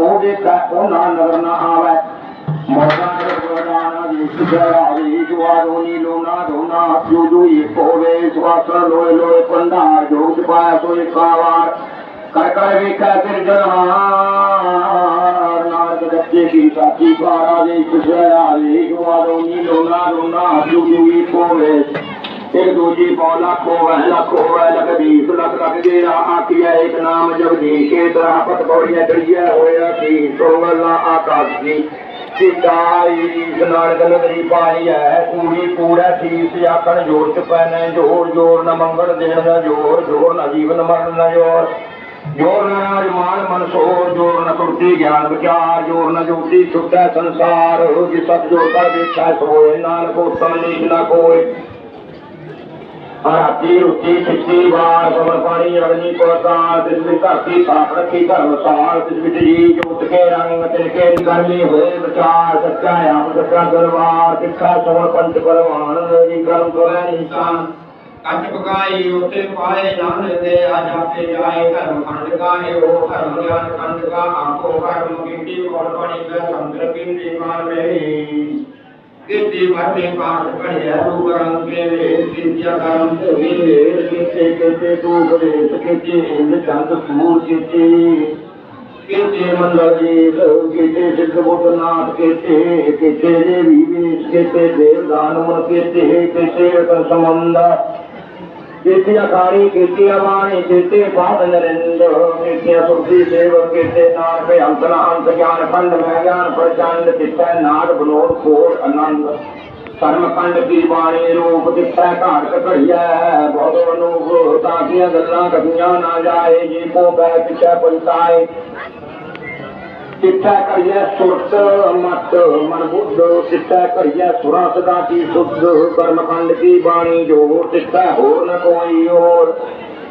ਉਹ ਵੇਖੈ ਉਹ ਨਾ ਨਜ਼ਰ ਨਾ ਆਵੇ ਮੋਦਾਂ ਦੇ ਗੋਦਾਨਾ ਦੀ ਸੁਧਾਰੀ ਜਵਾਰੋ ਨੀ ਲੋਨਾ ਦੋਨਾ ਜੋ ਜੋ ਇਹ ਹੋਵੇ ਸਵਾਸਰ ਲੋਏ ਲੋਏ ਪੰਡਾਰ ਜੋਗ ਪਾਇਆ ਸੋਏ ਕਾਵਾਰ ਕਰ ਕਰ ਵੇਖੈ ਫਿਰ ਜਨਹਾਰ ਨਾਨਕ ਦੱਸੇ ਕੀ ਸਾਚੀ ਪਾਰਾ ਦੇ ਸੁਧਾਰੀ ਜਵਾਰੋ ਨੀ ਲੋਨਾ ਦੋਨਾ ਜੋ ਜੋ ਇਹ ਹੋਵੇ ਇੱਕ ਦੂਜੀ ਪੌ ਲੱਖੋ ਵਹਿ ਲੱਖੋ ਵਹਿ ਲਗਦੀ ਸੁਲਗ ਲਗ ਗੇਰਾ ਇੱਕ ਨਾਮ ਜਗਦੀਸ਼ ਕੇ ਤਰ੍ਹਾਂ ਪਤ ਹੋਇਆ ਕੀ ਸੋਵਲਾ ਆਕਾਸ਼। ਸਿਕਾਈ ਨਾਨਕ ਨਗਰੀ ਪਾਈ ਹੈ ਪੂਰੀ ਪੂਰਾ ਸੀਸ ਆਖਣ ਜੋਰ ਚ ਪੈਨੇ ਜੋਰ ਜੋਰ ਨ ਮੰਗਣ ਦੇਣ ਦਾ ਜੋਰ ਜੋਰ ਨ ਜੀਵਨ ਮਰਨ ਦਾ ਜੋਰ। ਜੋਰ ਨ ਅਰਮਾਨ ਮਨ ਸੋਰ, ਜੋਰ ਨ ਸੁਰਤੀ ਗਿਆਨ ਵਿਚਾਰ, ਜੋਰ ਨ ਜੋਤੀ ਛੁੱਟੈ ਸੰਸਾਰ ਜਿ ਸਤ ਜੋਰ ਕਰ ਵੇਖੈ, ਸੋਏ ਨਾਨਕ ਉਤਮ ਨੀਚ ਨ ਕੋਏ ਰਾਤੀ ਰੁਚੀ ਸਿੱਧੀ ਵਾਰ ਕਮਰ ਪਾਣੀ, ਅਗਨੀ ਕੋਸਾਲ ਤਿਸ ਵਿੱਚ ਧਰਤੀ ਸਾਫ਼ ਰੱਖੀ, ਧਰਮ ਸਾਲ ਤਿਸ ਵਿੱਚ ਜੀ ਜੋਤ ਕੇ ਰੰਗ ਤਿਲਕੇ ਗਰਮੀ ਹੋਏ ਵਿਚਾਰ, ਸੱਚਾ ਆਪ, ਸੱਚਾ ਦਰਬਾਰ ਤਿੱਖਾ ਸਵਰ ਪੰਚ ਪਰਵਾਨ ਜੀ ਕਰਮ ਕੋਲੇ ਨਿਸ਼ਾਨ ਕੰਚ ਪਕਾਈ, ਉਤੇ ਪਾਏ ਨਾਨਕ ਦੇ ਆ ਜਾਤੇ ਜਾਏ ਧਰਮ ਖੰਡ ਕਾਹੇ ਉਹ ਧਰਮ ਗਿਆਨ ਖੰਡ ਕਾ ਆਖੋ ਕਰਮ ਕੀਟੀ ਕੋਲ ਪਾਣੀ ਦਾ ਸੰਦਰ ਕੀਟੀ ਮਾਨ ਮੇਰੀ। ਕੀਟੀ ਭਰਮੇ ਪਾਠ ਪੜਿਆ ਰੂਪ ਰੰਗ ਕੇ ਵੇਦ ਵਿਦਿਆ ਕਰਮ ਤੇ ਵੇਰ ਕੀਤੇ ਕੀਤੇ ਤੂੰ ਉਪਦੇਸ਼ ਕੀਤੇ ਇੰਦ ਚੰਦ ਸੂਰ ਕੀਤੇ। ਕੀਤੇ ਮੰਦਰ ਜੀ ਕੀਤੇ ਸਿੱਧ ਬੁੱਧ ਨਾਥ ਕੀਤੇ ਦੇਵੀ ਵੇਸ਼ ਕੀਤੇ, ਦੇਵ ਦਾਨਵ ਕੀਤੇ ਕੀਤੇ ਰਤਨ ਸਮੰਦਾ ਕੀਤੇ ਅਖਾਣੀ ਕੀਤੇ ਅਮਾਣੀ ਕੀਤੇ ਬਾਦ ਨਰਿੰਦ ਕੀਤੇ ਸੁਰਤੀ ਸੇਵਕ, ਕੀਤੇ ਨਾਨਕ ਅੰਤ ਨਾ ਅੰਤ ਗਿਆਨ ਖੰਡ ਮੈਂ ਗਿਆਨ ਪ੍ਰਚੰਡ ਕਿਤੈ ਨਾਦ ਬਨੋਦ ਕੋਟ ਆਨੰਦ। ਕਰਮ ਕੰਡ ਕੀ ਬਾਣੀ ਰੂਪ ਦਿੱਤਾ ਘਾਟ ਘੜਿਆ ਬਹੁਤ ਅਨੂਪ, ਤਾਂ ਕੀਆਂ ਗੱਲਾਂ ਕਦੀਆਂ ਨਾ ਜਾਏ, ਜੀ ਕੋ ਬੈ ਪਿਛੈ ਪਲਤਾਏ ਚਿੱਠਾ ਕਰੀਏ ਸੁਰਤ ਮਤ ਮਨ ਬੁੱਧ ਚਿੱਠਾ ਕਰੀਏ ਸੁਰਾਂ ਸਦਾ ਕੀ ਸੁਧ? ਕਰਮ ਕੀ ਬਾਣੀ ਜੋਰ? ਚਿੱਠਾ ਹੋਰ ਨ ਕੋਈ ਹੋਰ।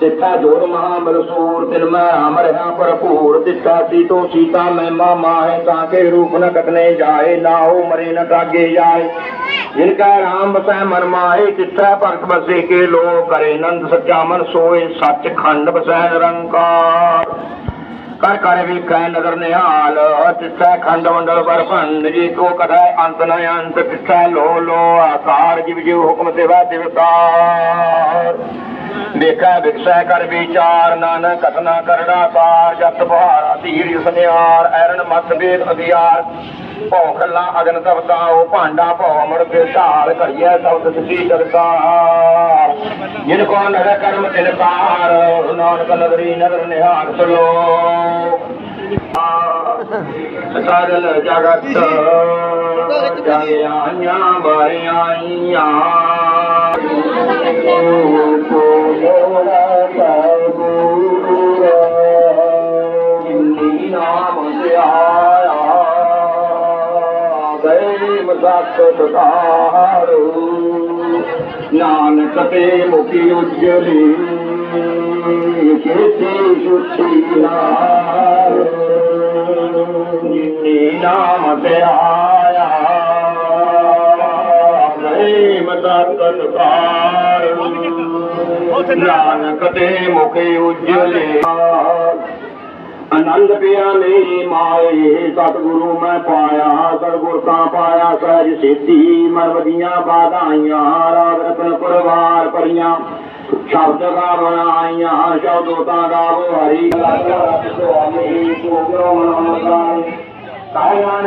ਚਿੱਠਾ ਜੋਰ ਮਹਾ ਮਰਸੂਰ ਤਿਨ ਮੈਂ ਅਮਰਿਆ ਭਰਪੂਰ। ਚਿੱਠਾ ਸੀ ਸੀਤਾ ਮੈਂ ਮਾਮਾ ਹੈ ਤਾਂ ਕੇ ਰੂਪ ਨ ਕਟਨੇ ਜਾਏ, ਨਾ ਹੋ ਮਰੇ ਨ ਕਾਗੇ ਜਾਏ। ਜਿਨ ਕਾ ਰਾਮ ਬਸੈ ਮਨ ਮਾਏ ਚਿੱਠਾ ਭਗਤ ਬਸੇ ਕੇ ਲੋ ਕਰੇ। ਨੰਦ ਸੱਚਾ ਮਨ ਸੋਏ, ਸੱਚ ਖੰਡ ਬਸੈ ਨਿਰੰਕਾਰ। ਕਰ ਕਰ ਵੀ ਕੈ ਨਦਰ ਨਿਹਾਲ ਤਿਸੈ ਖੰਡ ਮੰਡਲ ਪਰ ਭੰਡ ਜੀ ਕੋ ਕਥੈ ਅੰਤ ਨ ਅੰਤ ਤਿਸੈ ਲੋ ਲੋ ਆਕਾਰ ਜਿਵ ਜਿਵ ਹੁਕਮ ਸੇਵਾ ਦਿਵਕਾਰ ਵੇਖੈ ਵਿਖਸੈ ਕਰ ਵਿਚਾਰ ਨਾਨਕ ਕਥਨਾ ਕਰਣਾ ਸਾਰ ਜਤ ਬਹਾਰਾ ਧੀਰ ਸੁਨਿਆਰ ਐਰਨ ਮਤ ਵੇਦ ਅਧਿਆਰ। ਭੌ ਖੱਲਾ ਅਗਨ ਤਵਤਾਓ ਭਾਂਡਾ ਭੌ ਅਮਰ ਕੇ ਢਾਲ ਘੜੀਐ ਸ਼ਬਦ ਸਿੱਧੀ ਕਰਤਾਰ ਜਿਨ ਕੋ ਨਰ ਕਰਮ ਤਿਨ ਕਾਰ ਨਾਨਕ ਨਗਰੀ ਨਗਰ ਨਿਹਾਲ ਸੁਲੋ ਸਗਲ ਜਗਤ ਜਾਣਿਆ ਬਾਰਿਆਈਆਂ ਕੋ ਮੋਲਾ ज्ञान मुकी कीर्ती नाम दया आनंद पिया नहीं माए सतगुरु मैं पाया सतगुर का पाया सहज सिद्धि मैं वजिया बाधाइया राग रत्न परिवार परियां शब्द का बनाइया शब्दोता का वो हरि स्वामी ਕਾਇਆਨ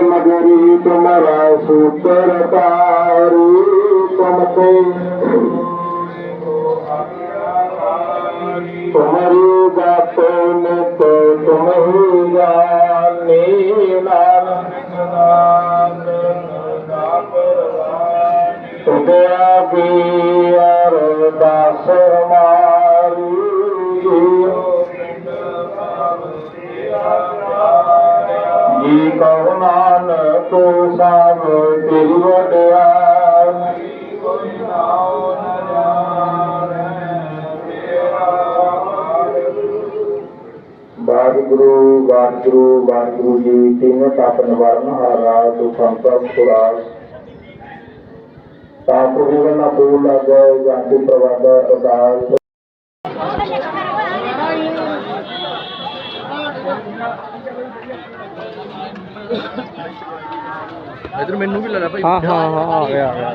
त तुम्हारी ਵਾਹਿਗੁਰੂ ਵਾਹਿਗੁਰੂ ਜੀ ਤਿੰਨ ਤਪ ਨਿਵਾਰਨ ਹਾਰਾ ਤੋ ਸੰਤਪ ਸੁਰਾਜ। ਤਾਪ ਹੋਵੇ ਨਾ ਪੂਰ ਲੱਗੇ ਜਾਂ ਤੇ ਪ੍ਰਵਾਦ ਅਰਦਾਸ। ਇਧਰ ਮੈਨੂੰ ਵੀ ਲੈ ਲੈ ਭਾਈ। ਹਾਂ ਹਾਂ ਹਾਂ ਆ ਗਿਆ ਆ ਗਿਆ।